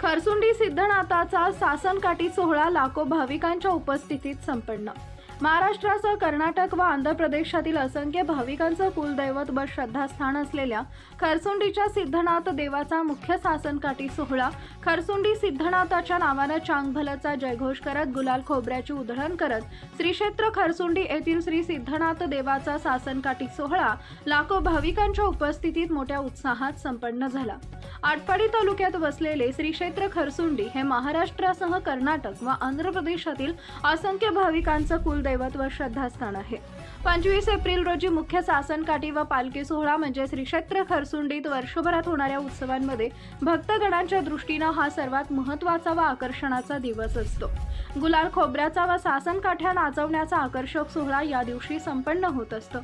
खरसुंडी सिद्धनाथाचा सासनकाठी सोहळा लाखो भाविकांच्या उपस्थितीत संपन्न. महाराष्ट्रासह कर्नाटक व आंध्र प्रदेशातील असंख्य भाविकांचं कुलदैवत व श्रद्धास्थान असलेल्या खरसुंडीच्या सिद्धनाथ देवाचा मुख्य सासनकाठी सोहळा खरसुंडी सिद्धनाथाच्या नावानं चांगभलचा जयघोष करत गुलाल खोबऱ्याची उधळण करत श्री क्षेत्र खरसुंडी येथील श्री सिद्धनाथ देवाचा सासनकाठी सोहळा लाखो भाविकांच्या उपस्थितीत मोठ्या उत्साहात संपन्न झाला. आटपाडी तालुक्यात वसलेले श्री क्षेत्र खरसुंडी हे महाराष्ट्रासह कर्नाटक व आंध्र प्रदेशातील असंख्य भाविकांचं कुल कुलदैवत व श्रद्धास्थान आहे. पंचवीस एप्रिल रोजी मुख्य सासनकाठी व पालखी सोहळा म्हणजे श्री क्षेत्र खरसुंडीत वर्षभरात होणाऱ्या उत्सवांमध्ये भक्तगणांच्या दृष्टीनं हा सर्वात महत्त्वाचा व आकर्षणाचा दिवस असतो. गुलाल खोबऱ्याचा व सासनकाठ्या नाचवण्याचा आकर्षक सोहळा या दिवशी संपन्न होत असतो.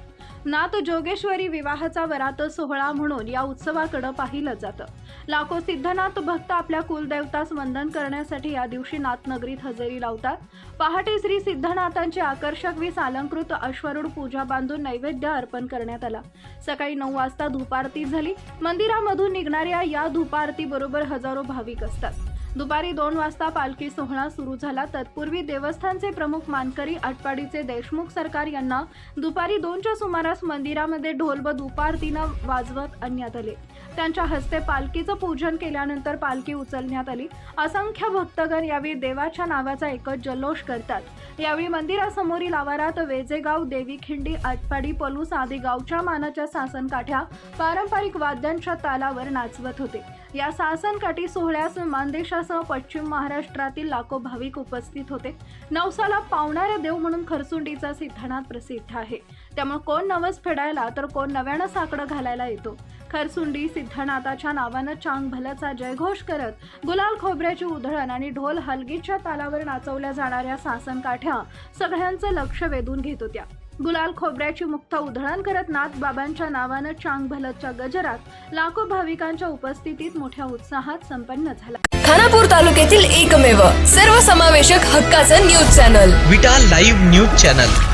नाथ जोगेश्वरी विवाहाचा वरात सोहळा म्हणून या उत्सवाकडे पाहिलं जातं. लाखो सिद्धनाथ भक्त आपल्या कुलदेवतास वंदन करण्यासाठी या दिवशी नाथनगरीत हजेरी लावतात. पहाटे श्री सिद्धनाथांची आकर्षक वीस अलंकृत अश्वरूढ पूजा बांधून नैवेद्य अर्पण करण्यात आला. सकाळी नऊ वाजता धुपारती झाली. मंदिरामधून निघणाऱ्या या धुपारती बरोबर हजारो भाविक असतात. दुपारी दोन वाजता पालखी सोहळा सुरू झाला तत्पूर्वी देवस्थानचे प्रमुख मानकरी आटपाडीचे देशमुख सरकार यांना दुपारी दोनच्या सुमारास मंदिरामध्ये ढोल व दुपारतीनं वाजवत आणण्यात आले. त्यांच्या हस्ते पालखीचं पूजन केल्यानंतर पालखी उचलण्यात आली. असंख्य भक्तगण यावेळी देवाच्या नावाचा एकच जल्लोष करतात. यावेळी मंदिरासमोरील आवारात वेजेगाव देवीखिंडी आटपाडी पलूस आदी गावच्या मानाच्या सासनकाठ्या पारंपरिक वाद्यांच्या तालावर नाचवत होते. या सासनकाठी सोहळ्यास मानदेशासह पश्चिम महाराष्ट्रातील लाखो भाविक उपस्थित होते. नवसाला पावणारे देव म्हणून खरसुंडीचा सिद्धनाथ प्रसिद्ध आहे. त्यामुळे कोण नवस फेडायला तर कोण नव्यानं साकडं घालायला येतो. खरसुंडी सिद्धनाथाच्या नावानं चांग भलचा जयघोष करत गुलाल खोबऱ्याची उधळण आणि ढोल हलगीच्या तालावर नाचवल्या जाणाऱ्या सासनकाठ्या सगळ्यांचं लक्ष वेधून घेत होत्या. गुलाल खोबऱ्याची मुक्त उधळण करत नाथ बाबांच्या नावानं चांग भलतच्या गजरात लाखो भाविकांच्या उपस्थितीत मोठ्या उत्साहात संपन्न झाला. खानापूर तालुक्यातील एकमेव सर्वसमावेशक हक्काचं news channel. Vita live news channel.